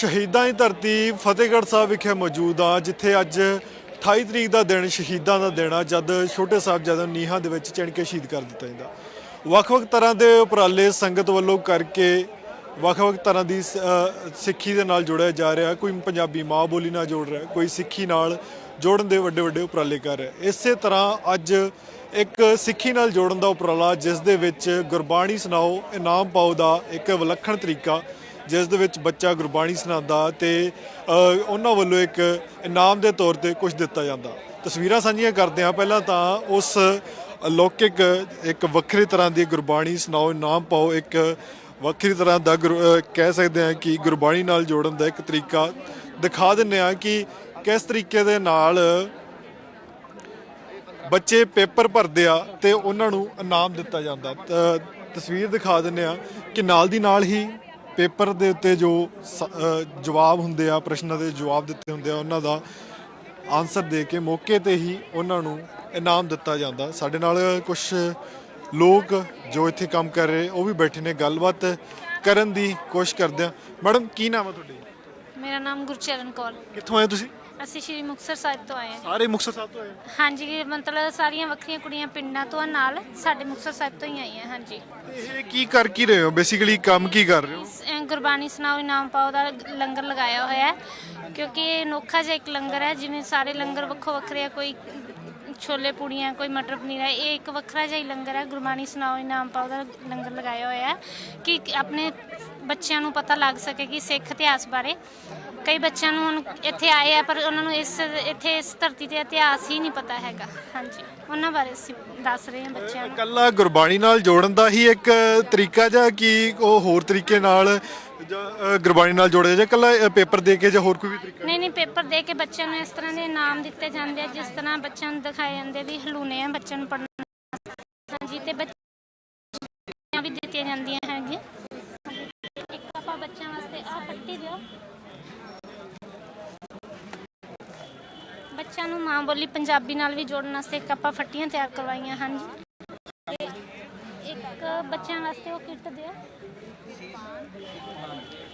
ਸ਼ਹੀਦਾਂ ਦੀ ਧਰਤੀ ਫਤਿਹਗੜ੍ਹ ਸਾਹਿਬ ਵਿਖੇ ਮੌਜੂਦ ਆ, ਜਿੱਥੇ ਅੱਜ 28 ਤਰੀਕ ਦਾ ਦਿਨ ਸ਼ਹੀਦਾਂ ਦਾ ਦਿਨ ਆ, ਜਦ ਛੋਟੇ ਸਾਹਿਬਜ਼ਾਦਿਆਂ ਨੂੰ ਨੀਹਾਂ ਦੇ ਵਿੱਚ ਚਿਣ ਕੇ ਸ਼ਹੀਦ ਕਰ ਦਿੱਤਾ ਜਾਂਦਾ। ਵੱਖ-ਵੱਖ ਤਰ੍ਹਾਂ ਦੇ ਉਪਰਾਲੇ ਸੰਗਤ ਵੱਲੋਂ ਕਰਕੇ ਵੱਖ-ਵੱਖ ਤਰ੍ਹਾਂ ਦੀ ਸ- ਸਿੱਖੀ ਦੇ ਨਾਲ ਜੋੜਿਆ ਜਾ ਰਿਹਾ। ਕੋਈ ਪੰਜਾਬੀ ਮਾਂ ਬੋਲੀ ਨਾਲ ਜੋੜ ਰਿਹਾ, ਕੋਈ ਸਿੱਖੀ ਨਾਲ ਜੋੜਨ ਦੇ ਵੱਡੇ-ਵੱਡੇ ਉਪਰਾਲੇ ਕਰ ਰਿਹਾ। ਇਸੇ ਤਰ੍ਹਾਂ ਅੱਜ ਇੱਕ ਸਿੱਖੀ ਨਾਲ ਜੋੜਨ ਦਾ ਉਪਰਾਲਾ, ਜਿਸ ਦੇ ਵਿੱਚ ਗੁਰਬਾਣੀ ਸੁਣਾਓ, ਇਨਾਮ ਪਾਓ ਦਾ ਇੱਕ ਵਿਲੱਖਣ ਤਰੀਕਾ ਜਿਸ ਦੇ ਵਿੱਚ ਬੱਚਾ ਗੁਰਬਾਣੀ ਸੁਣਾਉਂਦਾ ਤੇ ਉਹਨਾਂ ਵੱਲੋਂ ਇੱਕ ਇਨਾਮ ਦੇ ਤੌਰ ਤੇ ਕੁਝ ਦਿੱਤਾ ਜਾਂਦਾ। ਤਸਵੀਰਾਂ ਸਾਂਝੀਆਂ ਕਰਦੇ ਹਾਂ। ਪਹਿਲਾਂ ਤਾਂ ਉਸ ਅਲੌਕਿਕ ਇੱਕ ਵੱਖਰੀ ਤਰ੍ਹਾਂ ਦੀ ਗੁਰਬਾਣੀ ਸੁਣਾਓ, ਇਨਾਮ ਪਾਓ। ਇੱਕ ਵੱਖਰੀ ਤਰ੍ਹਾਂ ਦਾ ਗੁਰ- ਕਹਿ ਸਕਦੇ ਹਾਂ ਕਿ ਗੁਰਬਾਣੀ ਨਾਲ ਜੋੜਨ ਦਾ ਇੱਕ ਤਰੀਕਾ ਦਿਖਾ ਦਿੰਨੇ ਆ ਕਿ ਕਿਸ ਤਰੀਕੇ ਦੇ ਨਾਲ ਬੱਚੇ ਪੇਪਰ ਭਰਦੇ ਆ ਤੇ ਉਹਨਾਂ ਨੂੰ ਇਨਾਮ ਦਿੱਤਾ ਜਾਂਦਾ। ਤਸਵੀਰ ਦਿਖਾ ਦਿੰਨੇ ਆ ਕਿ ਨਾਲ ਦੀ ਨਾਲ ਹੀ ਪੇਪਰ ਦੇ ਉੱਤੇ ਜੋ ਜਵਾਬ ਹੁੰਦੇ ਆ ਪ੍ਰਸ਼ਨਾਂ ਦੇ ਜਵਾਬ ਦਿੱਤੇ ਹੁੰਦੇ ਆ ਉਹਨਾਂ ਦਾ ਆਨਸਰ ਦੇ ਕੇ ਮੌਕੇ ਤੇ ਹੀ ਉਹਨਾਂ ਨੂੰ ਇਨਾਮ ਦਿੱਤਾ ਜਾਂਦਾ। ਸਾਡੇ ਨਾਲ ਕੁਝ ਲੋਕ ਜੋ ਇੱਥੇ ਕੰਮ ਕਰ ਰਹੇ ਉਹ ਵੀ ਬੈਠੇ ਨੇ ਗੱਲਬਾਤ ਕਰਨ ਦੀ ਕੋਸ਼ਿਸ਼ ਕਰਦੇ ਆ। ਮੈਡਮ ਕੀ ਨਾਮ ਹੈ ਤੁਹਾਡੀ? ਮੇਰਾ ਨਾਮ ਗੁਰਚਰਨ ਕੌਰ। ਕਿੱਥੋਂ ਆਏ ਤੁਸੀਂ? ਅਸੀਂ ਸ਼੍ਰੀ ਮੁਕਤਸਰ ਸਾਹਿਬ ਤੋਂ ਆਏ ਹਾਂ। ਸਾਰੇ ਮੁਕਤਸਰ ਸਾਹਿਬ ਤੋਂ ਆਏ ਹੋ? ਹਾਂਜੀ ਮਤਲਬ ਸਾਰੀਆਂ ਵੱਖਰੀਆਂ ਕੁੜੀਆਂ ਪਿੰਡਾਂ ਤੋਂ ਆ ਨਾਲ ਸਾਡੇ ਮੁਕਤਸਰ ਸਾਹਿਬ ਤੋਂ ਹੀ ਆਈਆਂ ਹਾਂਜੀ। ਇਹ ਕੀ ਕਰ ਕੀ ਰਹੇ ਹੋ? ਬੇਸਿਕਲੀ ਕੰਮ ਕੀ ਕਰ ਰਹੇ ਹੋ? ਇਸ, ਗੁਰਬਾਣੀ ਸੁਣਾਓ, ਇਨਾਮ ਪਾਓ ਦਾ ਲੰਗਰ ਲਗਾਇਆ ਹੋਇਆ ਹੈ। ਕਿਉਂਕਿ ਇਹ ਅਨੋਖਾ ਜਿਹਾ ਇੱਕ ਲੰਗਰ ਹੈ, ਜਿਵੇਂ ਸਾਰੇ ਲੰਗਰ ਵੱਖੋ ਵੱਖਰੇ ਆ, ਕੋਈ ਛੋਲੇ ਪੂੜੀਆਂ, ਕੋਈ ਮਟਰ ਪਨੀਰ ਹੈ, ਇਹ ਇੱਕ ਵੱਖਰਾ ਜਿਹਾ ਹੀ ਲੰਗਰ ਹੈ। ਗੁਰਬਾਣੀ ਸੁਣਾਓ, ਇਨਾਮ ਪਾਓ ਦਾ ਲੰਗਰ ਲਗਾਇਆ ਹੋਇਆ ਹੈ ਕਿ ਆਪਣੇ ਬੱਚਿਆਂ ਨੂੰ ਪਤਾ ਲੱਗ ਸਕੇ ਕਿ ਸਿੱਖ ਇਤਿਹਾਸ ਬਾਰੇ। ਕਈ ਬੱਚਿਆਂ ਨੂੰ ਹੁਣ ਇੱਥੇ ਆਏ ਆ ਪਰ ਉਹਨਾਂ ਨੂੰ ਇਸ ਇੱਥੇ ਇਸ ਧਰਤੀ ਤੇ ਇਤਿਹਾਸ ਹੀ ਨਹੀਂ ਪਤਾ ਹੈਗਾ। ਹਾਂਜੀ। ਉਹਨਾਂ ਬਾਰੇ ਅਸੀਂ ਦੱਸ ਰਹੇ ਹਾਂ ਬੱਚਿਆਂ ਨੂੰ। ਇਕੱਲਾ ਗੁਰਬਾਣੀ ਨਾਲ ਜੋੜਨ ਦਾ ਹੀ ਇੱਕ ਤਰੀਕਾ ਜਾਂ ਕਿ ਉਹ ਹੋਰ ਤਰੀਕੇ ਨਾਲ ਜਾਂ, ਅ, ਗੁਰਬਾਣੀ ਨਾਲ ਜੋੜਿਆ ਜਾਂ ਇਕੱਲਾ ਪੇਪਰ ਦੇ ਕੇ ਜਾਂ ਹੋਰ ਕੋਈ ਵੀ ਤਰੀਕਾ? ਨਹੀਂ ਨਹੀਂ ਪੇਪਰ ਦੇ ਕੇ ਬੱਚਿਆਂ ਨੂੰ ਇਸ ਤਰ੍ਹਾਂ ਦੇ ਇਨਾਮ ਦਿੱਤੇ ਜਾਂਦੇ ਆ ਜਿਸ ਤਰ੍ਹਾਂ ਬੱਚਿਆਂ ਨੂੰ ਦਿਖਾਏ ਜਾਂਦੇ ਵੀ ਹਲੂਨੇ ਆ ਬੱਚਿਆਂ ਨੂੰ ਪੜ੍ਹਨ ਹਾਂਜੀ ਤੇ ਬੱਚੀਆਂ ਵੀ ਦਿੱਤੀਆਂ ਜਾਂਦੀਆਂ ਹੈਗੀਆਂ। ਇੱਕ ਆਪਾਂ ਬੱਚਿਆਂ ਵਾਸਤੇ ਆਹ ਪੱਟੀ ਦਿਓ। ਬੱਚਿਆਂ ਨੂੰ ਮਾਂ ਬੋਲੀ ਪੰਜਾਬੀ ਨਾਲ ਵੀ ਜੋੜਨ ਵਾਸਤੇ ਆਪਾਂ ਫੱਟੀਆਂ ਤਿਆਰ ਕਰਵਾਈਆਂ ਹਨ ਜੀ ਇੱਕ ਬੱਚਿਆਂ ਵਾਸਤੇ ਉਹ ਕਿੱਟ ਦਿਓ।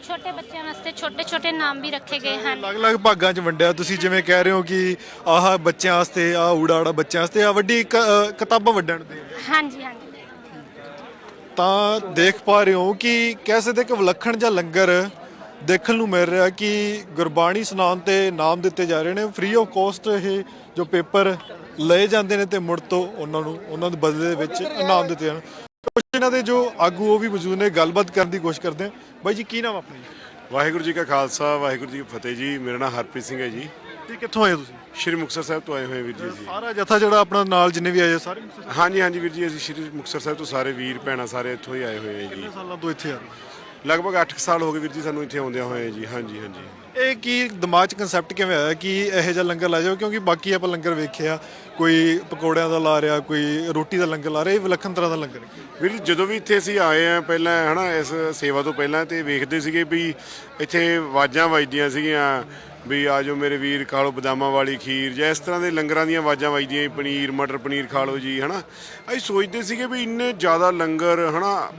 ਛੋਟੇ ਬੱਚਿਆਂ ਵਾਸਤੇ ਛੋਟੇ ਛੋਟੇ ਨਾਮ ਵੀ ਰੱਖੇ ਗਏ ਹਨ। ਅਲੱਗ-ਅਲੱਗ ਭਾਗਾਂ 'ਚ ਵੰਡਿਆ ਤੁਸੀਂ ਜਿਵੇਂ ਕਹਿ ਰਹੇ ਹੋ ਕਿ ਆਹ ਬੱਚਿਆਂ ਵਾਸਤੇ ਆਹ ਊੜਾ-ਆੜਾ ਬੱਚਿਆਂ ਵਾਸਤੇ ਆ ਵੱਡੀ ਕ- ਅ, ਕਿਤਾਬਾਂ ਵੰਡਣ ਦੇ। ਹਾਂਜੀ ਹਾਂਜੀ। ਤਾਂ ਦੇਖ ਪਾ ਰਹੇ ਹੋ ਕਿ ਕੈਸੇ ਦੇ ਇੱਕ ਵਿਲੱਖਣ ਜਿਹਾ ਲੰਗਰ ਦੇਖਣ ਨੂੰ ਮਿਲ ਰਿਹਾ ਕਿ ਗੁਰਬਾਣੀ ਸੁਣਾਉਣ ਤੇ ਨਾਮ ਦਿੱਤੇ ਜਾ ਰਹੇ ਨੇ। ਫ੍ਰੀ ਆਫ ਕਾਸਟ ਇਹ ਜੋ ਪੇਪਰ ਲਏ ਜਾਂਦੇ ਨੇ ਤੇ ਮੁੜ ਤੋਂ ਉਹਨਾਂ ਨੂੰ ਉਹਨਾਂ ਦੇ ਬਦਲੇ ਦੇ ਵਿੱਚ ਇਨਾਮ ਦਿੱਤੇ ਜਾਣ। ਕੁਝ ਇਹਨਾਂ ਦੇ ਜੋ ਆਗੂ ਉਹ ਵੀ ਮੌਜੂਦ ਨੇ ਗੱਲਬਾਤ ਕਰਨ ਦੀ ਕੋਸ਼ਿਸ਼ ਕਰਦੇ ਆ। ਬਾਈ ਜੀ ਕੀ ਨਾਮ ਆਪਣਾ ਜੀ? ਵਾਹਿਗੁਰੂ ਜੀ ਕਾ ਖਾਲਸਾ ਵਾਹਿਗੁਰੂ ਜੀ ਕੀ ਫਤਿਹ ਜੀ। ਮੇਰਾ ਨਾਮ ਹਰਪ੍ਰੀਤ ਸਿੰਘ ਹੈ ਜੀ। ਤੇ ਕਿੱਥੋਂ ਆਏ ਤੁਸੀਂ? ਸ਼੍ਰੀ ਮੁਕਤਸਰ ਸਾਹਿਬ ਤੋਂ ਆਏ ਹੋਏ ਵੀਰ ਜੀ ਸਾਰਾ ਜਥਾ ਜਿਹੜਾ ਆਪਣਾ ਨਾਲ ਜਿੰਨੇ ਵੀ ਆਏ ਸਾਰੇ ਹਾਂਜੀ ਹਾਂਜੀ ਵੀਰ ਜੀ ਅਸੀਂ ਸ਼੍ਰੀ ਮੁਕਤਸਰ ਸਾਹਿਬ ਤੋਂ ਸਾਰੇ ਵੀਰ ਭੈਣਾਂ ਸਾਰੇ ਇੱਥੋਂ ਹੀ ਆਏ ਹੋਏ ਆ ਜੀ। ਸਾਲਾਂ ਤੋਂ ਇੱਥੇ ਆ ਰਹੇ ਲਗਭਗ 8 ਸਾਲ ਹੋ ਗਏ ਵੀਰ ਜੀ ਸਾਨੂੰ ਇੱਥੇ ਆਉਂਦਿਆਂ ਹੋਏ ਜੀ। ਹਾਂਜੀ ਹਾਂਜੀ। ਇਹ ਕੀ ਦਿਮਾਗ 'ਚ ਕਨਸੈਪਟ ਕਿਵੇਂ ਆਇਆ ਕਿ ਇਹੋ ਜਿਹਾ ਲੰਗਰ ਲਾ ਜਾਓ? ਕਿਉਂਕਿ ਬਾਕੀ ਆਪਾਂ ਲੰਗਰ ਵੇਖਿਆ ਕੋਈ ਪਕੌੜਿਆਂ ਦਾ ਲਾ ਰਿਹਾ ਕੋਈ ਰੋਟੀ ਦਾ ਲੰਗਰ ਲਾ ਰਿਹਾ ਇਹ ਵਿਲੱਖਣ ਤਰ੍ਹਾਂ ਦਾ ਲੰਗਰ ਹੈ। ਵੀਰ ਜੀ ਜਦੋਂ ਵੀ ਇੱਥੇ ਅਸੀਂ ਆਏ ਆ ਪਹਿਲਾਂ ਹਨਾ ਇਸ ਸੇਵਾ ਤੋਂ ਪਹਿਲਾਂ ਤੇ ਵੇਖਦੇ ਸੀਗੇ ਵੀ ਇੱਥੇ ਆਵਾਜ਼ਾਂ ਵੱਜਦੀਆਂ ਸੀਗੀਆਂ ਵੀ ਆਜੋ ਮੇਰੇ ਵੀਰ ਖਾ ਲਓ ਬਦਾਮਾਂ ਵਾਲੀ ਖੀਰ ਜਾਂ ਇਸ ਤਰ੍ਹਾਂ ਦੇ ਲੰਗਰਾਂ ਦੀਆਂ ਆਵਾਜ਼ਾਂ ਵੱਜਦੀਆਂ ਸੀ, ਪਨੀਰ ਮਟਰ ਪਨੀਰ ਖਾ ਲਓ ਜੀ ਹਨਾ। ਅਸੀਂ ਸੋਚਦੇ ਸੀਗੇ ਵੀ ਇੰਨੇ ਜ਼ਿਆਦਾ ਲੰਗਰ ਹਨਾ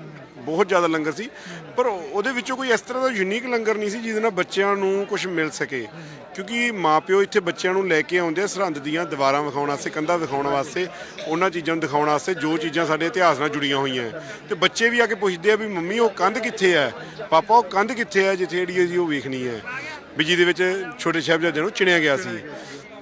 ਬਹੁਤ ਜ਼ਿਆਦਾ ਲੰਗਰ ਸੀ। ਪਰ ਉਹਦੇ ਵਿੱਚੋਂ ਕੋਈ ਇਸ ਤਰ੍ਹਾਂ ਦਾ ਯੂਨੀਕ ਲੰਗਰ ਨਹੀਂ ਸੀ ਜਿਹਦੇ ਨਾਲ ਬੱਚਿਆਂ ਨੂੰ ਕੁਝ ਮਿਲ ਸਕੇ। ਕਿਉਂਕਿ ਮਾਪਿਓ ਇੱਥੇ ਬੱਚਿਆਂ ਨੂੰ ਲੈ ਕੇ ਆਉਂਦੇ ਆ, ਸਰਹੰਦ ਦੀਆਂ ਦੀਵਾਰਾਂ ਵਿਖਾਉਣ ਵਾਸਤੇ, ਕੰਧਾਂ ਵਿਖਾਉਣ ਵਾਸਤੇ, ਉਹਨਾਂ ਚੀਜ਼ਾਂ ਨੂੰ ਦਿਖਾਉਣ ਵਾਸਤੇ, ਜੋ ਚੀਜ਼ਾਂ ਸਾਡੇ ਇਤਿਹਾਸ ਨਾਲ ਜੁੜੀਆਂ ਹੋਈਆਂ ਤੇ ਬੱਚੇ ਵੀ ਆ ਕੇ ਪੁੱਛਦੇ ਆ ਵੀ, ਮੰਮੀ, ਉਹ ਕੰਧ ਕਿੱਥੇ ਹੈ? ਪਾਪਾ, ਉਹ ਕੰਧ ਕਿੱਥੇ ਹੈ? ਜਿੱਥੇ ਜਿਹੜੀ ਅਸੀਂ ਉਹ ਵੇਖਣੀ ਹੈ। ਵੀ ਜਿਹਦੇ ਵਿੱਚ ਛੋਟੇ ਸਾਹਿਬਜ਼ਾਦਿਆਂ ਨੂੰ ਚਿਣਿਆ ਗਿਆ ਸੀ।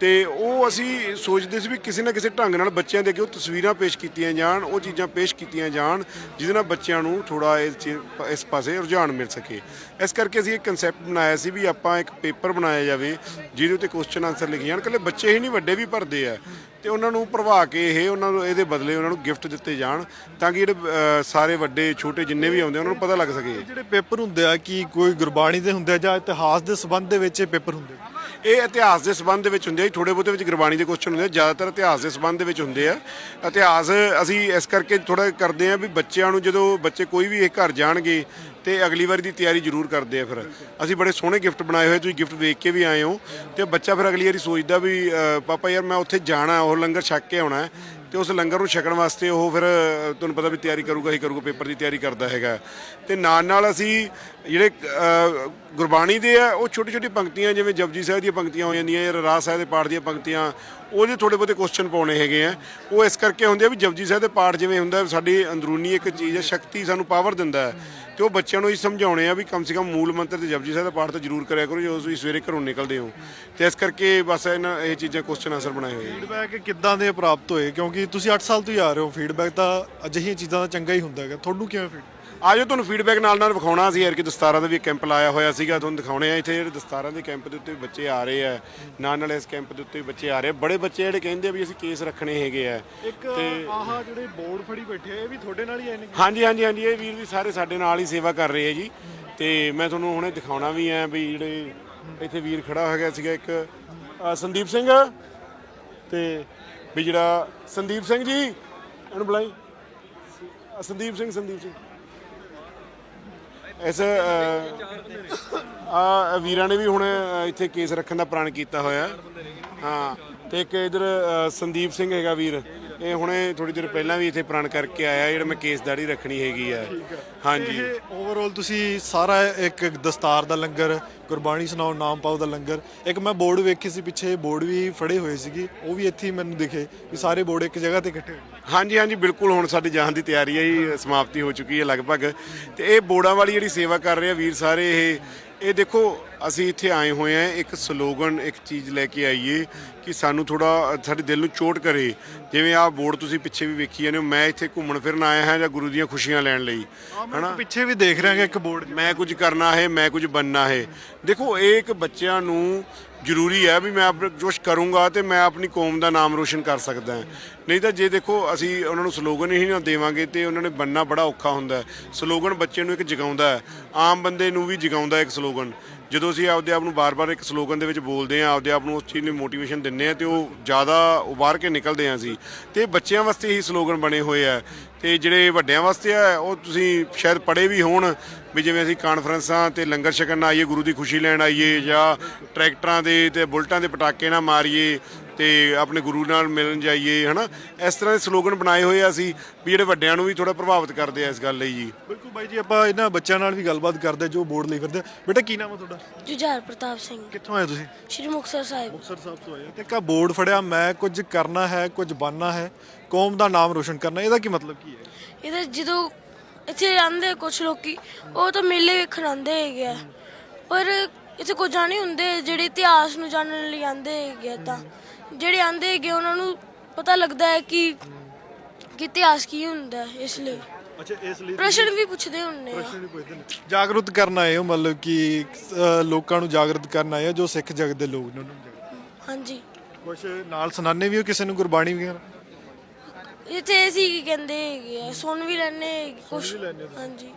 ਤੇ ਉਹ ਅਸੀਂ ਸੋਚਦੇ ਸੀ ਵੀ ਕਿਸੇ ਨਾ ਕਿਸੇ ਢੰਗ ਨਾਲ ਬੱਚਿਆਂ ਦੇ ਅੱਗੇ ਉਹ ਤਸਵੀਰਾਂ ਪੇਸ਼ ਕੀਤੀਆਂ ਜਾਣ ਉਹ ਚੀਜ਼ਾਂ ਪੇਸ਼ ਕੀਤੀਆਂ ਜਾਣ ਜਿਹਦੇ ਨਾਲ ਬੱਚਿਆਂ ਨੂੰ ਥੋੜਾ ਇਸ ਚੀ- ਇਸ ਪਾਸੇ ਰੁਝਾਨ ਮਿਲ ਸਕੇ। ਇਸ ਕਰਕੇ ਅਸੀਂ ਇੱਕ ਕਨਸੈਪਟ ਬਣਾਇਆ ਸੀ ਵੀ ਆਪਾਂ ਇੱਕ ਪੇਪਰ ਬਣਾਇਆ ਜਾਵੇ ਜਿਹਦੇ ਉੱਤੇ ਕੁਐਸਚਨ ਆਨਸਰ ਲਿਖੇ ਜਾਣ। ਕੱਲੇ ਬੱਚੇ ਹੀ ਨਹੀਂ ਵੱਡੇ ਵੀ ਭਰਦੇ ਆ। ਤੇ ਉਹਨਾਂ ਨੂੰ ਭਰਵਾ ਕੇ ਇਹ ਉਹਨਾਂ ਨੂੰ ਇਹਦੇ ਬਦਲੇ ਉਹਨਾਂ ਨੂੰ ਗਿਫਟ ਦਿੱਤੇ ਜਾਣ ਤਾਂ ਕਿ ਜਿਹੜੇ ਸਾਰੇ ਵੱਡੇ ਛੋਟੇ ਜਿੰਨੇ ਵੀ ਆਉਂਦੇ ਆ, ਉਹਨਾਂ ਨੂੰ ਪਤਾ ਲੱਗ ਸਕੇ। ਜਿਹੜੇ ਪੇਪਰ ਹੁੰਦੇ ਆ ਕਿ ਕੋਈ ਗੁਰਬਾਣੀ ਦੇ ਹੁੰਦੇ ਆ ਜਾਂ ਇਤਿਹਾਸ ਦੇ ਸੰਬੰਧ ਦੇ ਵਿੱਚ ਇਹ ਪੇਪਰ ਹੁੰਦੇ ਆ? ਇਹ ਇਤਿਹਾਸ ਦੇ ਸੰਬੰਧ ਦੇ ਵਿੱਚ ਹੁੰਦੇ ਆ ਥੋੜੇ ਬਹੁਤੇ ਵਿੱਚ ਗੁਰਬਾਣੀ ਦੇ ਕੁਐਸਚਨ ਹੁੰਦੇ ਆ, ਜ਼ਿਆਦਾਤਰ ਇਤਿਹਾਸ ਦੇ ਸੰਬੰਧ ਦੇ ਵਿੱਚ ਹੁੰਦੇ ਆ। ਇਤਿਹਾਸ ਅਸੀਂ ਇਸ ਕਰਕੇ ਥੋੜਾ ਕਰਦੇ ਆ ਵੀ ਬੱਚਿਆਂ ਨੂੰ ਜਦੋਂ ਬੱਚੇ ਕੋਈ ਵੀ ਇਹ ਘਰ ਜਾਣਗੇ ਤੇ ਅਗਲੀ ਵਾਰੀ ਦੀ ਤਿਆਰੀ ਜ਼ਰੂਰ ਕਰਦੇ ਆ ਫਿਰ। ਅਸੀਂ ਬੜੇ ਸੋਹਣੇ ਗਿਫਟ ਬਣਾਏ ਹੋਏ, ਤੁਸੀਂ ਗਿਫਟ ਵੇਖ ਕੇ ਵੀ ਆਏ ਹੋ। ਤੇ ਬੱਚਾ ਫਿਰ ਅਗਲੀ ਵਾਰੀ ਸੋਚਦਾ ਵੀ ਪਾਪਾ ਯਾਰ ਮੈਂ ਉੱਥੇ ਜਾਣਾ, ਉਹ ਲੰਗਰ ਛੱਕ ਕੇ ਆਉਣਾ ਤੇ ਉਸ ਲੰਗਰ ਨੂੰ ਛਕਣ ਵਾਸਤੇ ਉਹ ਫਿਰ ਤੁਹਾਨੂੰ ਪਤਾ ਵੀ ਤਿਆਰੀ ਕਰੂਗਾ, ਹੀ ਕਰੂਗਾ, ਪੇਪਰ ਦੀ ਤਿਆਰੀ ਕਰਦਾ ਹੈਗਾ। ਤੇ ਨਾਲ ਨਾਲ ਅਸੀਂ ਜਿਹੜੇ ਗੁਰਬਾਣੀ ਦੇ ਆ, ਉਹ ਛੋਟੀ ਛੋਟੀ ਪੰਕਤੀਆਂ, ਜਿਵੇਂ ਜਪਜੀ ਸਾਹਿਬ ਦੀਆਂ ਪੰਕਤੀਆਂ ਹੋ ਜਾਂਦੀਆਂ ਜਾਂ ਰਾਜ ਸਾਹਿਬ ਦੇ ਪਾਠ ਦੀਆਂ ਪੰਕਤੀਆਂ ਉਹ ਜੇ ਥੋੜੇ ਬਹੁਤੇ ਕੁਐਸਚਨ ਪਾਉਣੇ ਹੈਗੇ ਆ। ਉਹ ਇਸ ਕਰਕੇ ਹੁੰਦੇ ਆ ਵੀ ਜਪਜੀ ਸਾਹਿਬ ਦੇ ਪਾਠ ਜਿਵੇਂ ਹੁੰਦਾ ਸਾਡੀ ਅੰਦਰੂਨੀ ਇੱਕ ਚੀਜ਼ ਹੈ ਸ਼ਕਤੀ ਸਾਨੂੰ ਪਾਵਰ ਦਿੰਦਾ ਹੈ। ਤੇ ਉਹ ਬੱਚਿਆਂ ਨੂੰ ਇਹ ਸਮਝਾਉਣੇ ਆ ਵੀ ਕਮ ਸੇ ਕਮ ਮੂਲ ਮੰਤਰ ਤੇ ਜਪਜੀ ਸਾਹਿਬ ਦਾ ਪਾਠ ਤਾਂ ਜ਼ਰੂਰ ਕਰਿਆ ਕਰੋ, ਜਦੋਂ ਤੁਸੀਂ ਸਵੇਰੇ ਘਰੋਂ ਨਿਕਲਦੇ ਹੋ। ਤੇ ਇਸ ਕਰਕੇ ਬਸ ਇਹਨਾਂ ਇਹ ਚੀਜ਼ਾਂ ਕੁਐਸਚਨ ਆਨਸਰ ਬਣਾਏ ਹੋਏ ਆ। ਫੀਡਬੈਕ ਕਿੱਦਾਂ ਦੇ ਪ੍ਰਾਪਤ ਹੋਏ? ਕਿਉਂਕਿ ਤੁਸੀਂ 8 ਸਾਲ ਤੋਂ ਹੀ ਆ ਰਹੇ ਹੋ ਫੀਡਬੈਕ ਤਾਂ ਅਜਿਹੀਆਂ ਚੀਜ਼ਾਂ ਦਾ ਚੰਗਾ ਹੀ ਹੁੰਦਾ ਹੈਗਾ। ਤੁਹਾਨੂੰ ਕਿਵੇਂ ਫੀਡ ਆਜੋ ਤੁਹਾਨੂੰ ਫੀਡਬੈਕ ਨਾਲ ਨਾਲ ਵਿਖਾਉਣਾ ਸੀ ਯਾਰ ਕਿ ਦਸਤਾਰਾਂ ਦਾ ਵੀ ਕੈਂਪ ਲਾਇਆ ਹੋਇਆ ਸੀਗਾ ਤੁਹਾਨੂੰ ਦਿਖਾਉਣੇ ਆ ਇੱਥੇ ਜਿਹੜੇ ਦਸਤਾਰਾਂ ਦੇ ਕੈਂਪ ਦੇ ਉੱਤੇ ਵੀ ਬੱਚੇ ਆ ਰਹੇ ਆ। ਨਾਲ ਨਾਲ ਇਸ ਕੈਂਪ ਦੇ ਉੱਤੇ ਵੀ ਬੱਚੇ ਆ ਰਹੇ ਆ। ਬੜੇ ਬੱਚੇ ਜਿਹੜੇ ਕਹਿੰਦੇ ਆ ਵੀ ਅਸੀਂ ਕੇਸ ਰੱਖਣੇ ਹੈਗੇ ਆ। ਇੱਕ ਆਹ ਜਿਹੜੇ ਬੋਰਡ ਫੜੀ ਬੈਠੇ ਆ ਇਹ ਵੀ ਤੁਹਾਡੇ ਨਾਲ ਹੀ ਆਏ ਨੇ ਹਾਂਜੀ ਹਾਂਜੀ ਹਾਂਜੀ ਇਹ ਵੀਰ ਵੀ ਸਾਰੇ ਸਾਡੇ ਨਾਲ ਹੀ ਸੇਵਾ ਕਰ ਰਹੇ ਆ ਜੀ। ਤੇ ਮੈਂ ਤੁਹਾਨੂੰ ਹੁਣੇ ਦਿਖਾਉਣਾ ਵੀ ਆ ਵੀ ਜਿਹੜੇ ਇੱਥੇ ਵੀਰ ਖੜਾ ਹੈਗਾ ਸੀਗਾ ਇੱਕ ਅ, ਸੰਦੀਪ ਸਿੰਘ। ਤੇ ਵੀ ਜਿਹੜਾ ਸੰਦੀਪ ਸਿੰਘ ਜੀ ਇਹਨੂੰ ਬੁਲਾਈ। ਅ, ਸੰਦੀਪ ਸਿੰਘ ਸੰਦੀਪ ਸਿੰਘ। ਇਸ ਆ ਵੀਰਾਂ ਨੇ ਵੀ ਹੁਣ ਇੱਥੇ ਕੇਸ ਰੱਖਣ ਦਾ ਪ੍ਰਣ ਕੀਤਾ ਹੋਇਆ। ਹਾਂ ਤੇ ਇੱਕ ਇਧਰ ਸੰਦੀਪ ਸਿੰਘ ਹੈਗਾ ਵੀਰ। ਇਹ ਹੁਣੇ ਥੋੜੀ ਦੇਰ ਪਹਿਲਾਂ ਵੀ ਇੱਥੇ ਪ੍ਰਣ ਕਰਕੇ ਆਇਆ ਜਿਹੜਾ ਮੈਂ ਕੇਸ ਦਾੜੀ ਰੱਖਣੀ ਹੈਗੀ ਆ। ਹਾਂਜੀ। ਓਵਰਆਲ ਤੁਸੀਂ ਸਾਰਾ ਇੱਕ ਦਸਤਾਰ ਦਾ ਲੰਗਰ ਗੁਰਬਾਣੀ ਸੁਣਾਓ ਨਾਮ ਪਾਓ ਦਾ ਲੰਗਰ। ਇੱਕ ਮੈਂ ਬੋਰਡ ਵੇਖੀ ਸੀ ਪਿੱਛੇ ਬੋਰਡ ਵੀ ਫੜੇ ਹੋਏ ਸੀਗੇ ਉਹ ਵੀ ਇੱਥੇ ਮੈਨੂੰ ਦਿਖੇ ਵੀ ਸਾਰੇ ਬੋਰਡ ਇੱਕ ਜਗ੍ਹਾ ਤੇ ਇਕੱਠੇ ਹੋਏ। ਹਾਂਜੀ ਹਾਂਜੀ, ਬਿਲਕੁਲ ਹੁਣ ਸਾਡੀ ਜਾਣ ਦੀ ਤਿਆਰੀ ਹੈ ਜੀ, ਸਮਾਪਤੀ ਹੋ ਚੁੱਕੀ ਹੈ ਲਗਭਗ। ਤੇ ਇਹ ਬੋੜਾਂ ਵਾਲੀ ਜਿਹੜੀ ਸੇਵਾ ਕਰ ਰਹੇ ਆ ਵੀਰ ਸਾਰੇ, ਇਹ ਇਹ ਦੇਖੋ ਅਸੀਂ ਇੱਥੇ ਆਏ ਹੋਏ ਆ ਇੱਕ ਸਲੋਗਨ ਇੱਕ ਚੀਜ਼ ਲੈ ਕੇ ਆਈਏ ਕਿ ਸਾਨੂੰ ਥੋੜਾ ਸਾਡੇ ਦਿਲ ਨੂੰ ਚੋਟ ਕਰੇ। ਜਿਵੇਂ ਆਹ ਬੋਰਡ ਤੁਸੀਂ ਪਿੱਛੇ ਵੀ ਵੇਖੀ ਜਾਂਦੇ ਹੋ ਮੈਂ ਇੱਥੇ ਘੁੰਮਣ ਫਿਰਨ ਆਇਆ ਹਾਂ ਜਾਂ ਗੁਰੂ ਦੀਆਂ ਖੁਸ਼ੀਆਂ ਲੈਣ ਲਈ ਹਨਾ? ਪਿੱਛੇ ਵੀ ਦੇਖ ਰਿਹਾ ਕਿ ਇੱਕ ਬੋਰਡ ਮੈਂ ਕੁਝ ਕਰਨਾ ਹੈ ਮੈਂ ਕੁਝ ਬੰਨਾ ਹੈ। ਦੇਖੋ ਇਹ ਇੱਕ ਬੱਚਿਆਂ ਨੂੰ ਜ਼ਰੂਰੀ ਹੈ ਵੀ ਮੈਂ ਆਪਣਾ ਕੁਛ ਕਰੂੰਗਾ ਤੇ ਮੈਂ ਆਪਣੀ ਕੌਮ ਦਾ ਨਾਮ ਰੋਸ਼ਨ ਕਰ ਸਕਦਾ ਨਹੀਂ ਤਾਂ ਜੇ ਦੇਖੋ ਅਸੀਂ ਉਹਨਾਂ ਨੂੰ ਸਲੋਗਨ ਹੀ ਨਾ ਦੇਵਾਂਗੇ ਤੇ ਉਹਨਾਂ ਨੇ ਬੰਨਣਾ ਬੜਾ ਔਖਾ ਹੁੰਦਾ ਹੈ। ਸਲੋਗਨ ਬੱਚੇ ਨੂੰ ਇੱਕ ਜਗਾਉਂਦਾ ਹੈ। ਆਮ ਬੰਦੇ ਨੂੰ ਵੀ ਜਗਾਉਂਦਾ ਇੱਕ ਸਲੋਗਨ ਜਦੋਂ ਅਸੀਂ ਆਪਦੇ ਆਪ ਨੂੰ ਬਾਰ-ਬਾਰ ਇੱਕ ਸਲੋਗਨ ਦੇ ਵਿੱਚ ਬੋਲਦੇ ਹਾਂ, ਆਪਦੇ ਆਪ ਨੂੰ ਉਸ ਚੀਜ਼ ਲਈ ਮੋਟੀਵੇਸ਼ਨ ਦਿੰਦੇ ਹਾਂ ਤੇ ਉਹ ਜ਼ਿਆਦਾ ਉਭਾਰ ਕੇ ਨਿਕਲਦੇ ਹਾਂ ਅਸੀਂ। ਤੇ ਬੱਚਿਆਂ ਵਾਸਤੇ ਹੀ ਸਲੋਗਨ ਬਣੇ ਹੋਏ ਆ। ਤੇ ਜਿਹੜੇ ਵੱਡਿਆਂ ਵਾਸਤੇ ਆ, ਉਹ ਤੁਸੀਂ ਸ਼ਾਇਦ ਪੜ੍ਹੇ ਵੀ ਹੋਣ ਵੀ ਜਿਵੇਂ ਅਸੀਂ ਕਾਨਫਰੰਸਾਂ ਤੇ ਲੰਗਰ ਛਕਣ ਆਈਏ, ਗੁਰੂ ਦੀ ਖੁਸ਼ੀ ਲੈਣ ਆਈਏ ਜਾਂ ਟਰੈਕਟਰਾਂ ਦੇ ਤੇ ਬੁਲਟਾਂ ਦੇ ਪਟਾਕੇ ਨਾ ਮਾਰੀਏ ਤੇ ਆਪਣੇ ਗੁਰੂ ਨਾਲ ਮਿਲਣ ਜਾਈਏ ਹਨਾ? ਇਸ ਤਰ੍ਹਾਂ ਦੇ ਸਲੋਗਨ ਬਣਾਏ ਹੋਏ ਆ ਅਸੀਂ ਵੀ ਜਿਹੜੇ ਵੱਡਿਆਂ ਨੂੰ ਵੀ ਥੋੜਾ ਪ੍ਰਭਾਵਿਤ ਕਰਦੇ ਆ ਇਸ ਗੱਲ ਲਈ ਜੀ। ਬਿਲਕੁਲ ਬਾਈ ਜੀ ਆਪਾਂ ਇਹਨਾਂ ਬੱਚਿਆਂ ਨਾਲ ਵੀ ਗੱਲਬਾਤ ਕਰਦੇ ਜੋ ਬੋਰਡ ਲਈ ਫਿਰਦੇ। ਬੇਟਾ ਕੀ ਨਾਮ ਹੈ ਤੁਹਾਡਾ? ਜੁਝਾਰ ਪ੍ਰਤਾਪ ਸਿੰਘ। ਕਿੱਥੋਂ ਆਏ ਤੁਸੀਂ? ਸ਼੍ਰੀ ਮੁਕਤਸਰ ਸਾਹਿਬ। ਮੁਕਤਸਰ ਸਾਹਿਬ ਤੋਂ ਆਏ ਆ ਤੇ ਕਾ ਬੋਰਡ ਫੜਿਆ ਮੈਂ ਕੁਝ ਕਰਨਾ ਹੈ ਕੁਝ ਬਣਨਾ ਹੈ ਕੌਮ ਦਾ ਨਾਮ ਰੋਸ਼ਨ ਕਰਨਾ ਇਹਦਾ ਕੀ ਮਤਲਬ ਕੀ ਹੈ? ਇਹਦੇ ਜਦੋਂ ਇੱਥੇ ਆਂਦੇ ਕੁਝ ਲੋਕੀ ਉਹ ਤਾਂ ਮੇਲੇ ਵੇਖਣ ਆਂਦੇ ਹੈਗੇ ਆ। ਪਰ ਇੱਥੇ ਕੁਝ ਜਾਣੇ ਹੁੰਦੇ ਜਿਹੜੇ ਇਤਿਹਾਸ ਨੂੰ ਜਾਣਨ ਲਈ ਆਂਦੇ ਹੈਗੇ ਆ ਤਾਂ। ਜਿਹੜੇ ਆਂਦੇ ਹੈਗੇ ਉਹਨਾਂ ਨੂੰ ਪਤਾ ਲੱਗਦਾ ਹੈ ਕਿ ਕਿ ਇਤਿਹਾਸ ਕੀ ਹੁੰਦਾ ਹੈ ਇਸ ਲਈ। ਅੱਛਾ ਇਸ ਲਈ ਪ੍ਰਸ਼ਨ ਵੀ ਪੁੱਛਦੇ ਹੁੰਦੇ ਆ। ਪ੍ਰਸ਼ਨ ਵੀ ਪੁੱਛਦੇ ਨੇ ਜਾਗਰੂਕ ਕਰਨ ਆਏ ਹੋ ਮਤਲਬ ਕਿ ਅ, ਲੋਕਾਂ ਨੂੰ ਜਾਗਰੂਕ ਕਰਨ ਆਏ ਹੋ ਜੋ ਸਿੱਖ ਜਗਤ ਦੇ ਲੋਕ ਨੇ ਉਹਨਾਂ ਨੂੰ ਜਾਗਰੂਕ- ਹਾਂਜੀ। ਕੁਛ ਨਾਲ ਸੁਣਾਣੇ ਵੀ ਹੋ ਕਿਸੇ ਨੂੰ ਗੁਰਬਾਣੀ ਵਗੈਰਾ ਇੱਥੇ ਅਸੀਂ ਕੀ ਕਹਿੰਦੇ ਹੈਗੇ ਆ ਸੁਣ ਵੀ ਲੈਣੇ ਕੁਝ ਹਾਂਜੀ।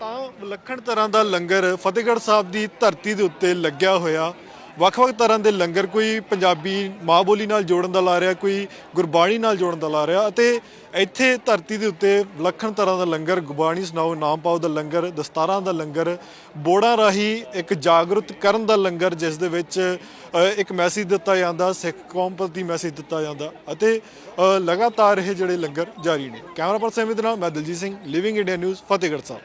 ਤਾਂ ਵਿਲੱਖਣ ਤਰ੍ਹਾਂ ਦਾ ਲੰਗਰ ਫਤਿਹਗੜ੍ਹ ਸਾਹਿਬ ਦੀ ਧਰਤੀ ਦੇ ਉੱਤੇ ਲੱਗਿਆ ਹੋਇਆ। ਵੱਖ-ਵੱਖ ਤਰ੍ਹਾਂ ਦੇ ਲੰਗਰ ਕੋਈ ਪੰਜਾਬੀ ਮਾਂ ਬੋਲੀ ਨਾਲ ਜੋੜਨ ਦਾ ਲਾ ਰਿਹਾ, ਕੋਈ ਗੁਰਬਾਣੀ ਨਾਲ ਜੋੜਨ ਦਾ ਲਾ ਰਿਹਾ ਅਤੇ ਇੱਥੇ ਧਰਤੀ ਦੇ ਉੱਤੇ ਵਿਲੱਖਣ ਤਰ੍ਹਾਂ ਦਾ ਲੰਗਰ, ਗੁਰਬਾਣੀ ਸੁਣਾਓ, ਨਾਮ ਪਾਓ ਦਾ ਲੰਗਰ, ਦਸਤਾਰਾਂ ਦਾ ਲੰਗਰ, ਬੋੜਾਂ ਰਾਹੀਂ ਇੱਕ ਜਾਗਰੂਕ ਕਰਨ ਦਾ ਲੰਗਰ ਜਿਸ ਦੇ ਵਿੱਚ ਇੱਕ ਮੈਸੇਜ ਦਿੱਤਾ ਜਾਂਦਾ, ਸਿੱਖ ਕੌਮ ਪ੍ਰਤੀ ਮੈਸੇਜ ਦਿੱਤਾ ਜਾਂਦਾ ਅਤੇ ਲਗਾਤਾਰ ਇਹ ਜਿਹੜੇ ਲੰਗਰ ਜਾਰੀ ਨੇ। ਕੈਮਰਾ ਪਰਸਨ ਦੇ ਨਾਲ ਮੈਂ Daljit Singh living India news Fatehgarh Sahib.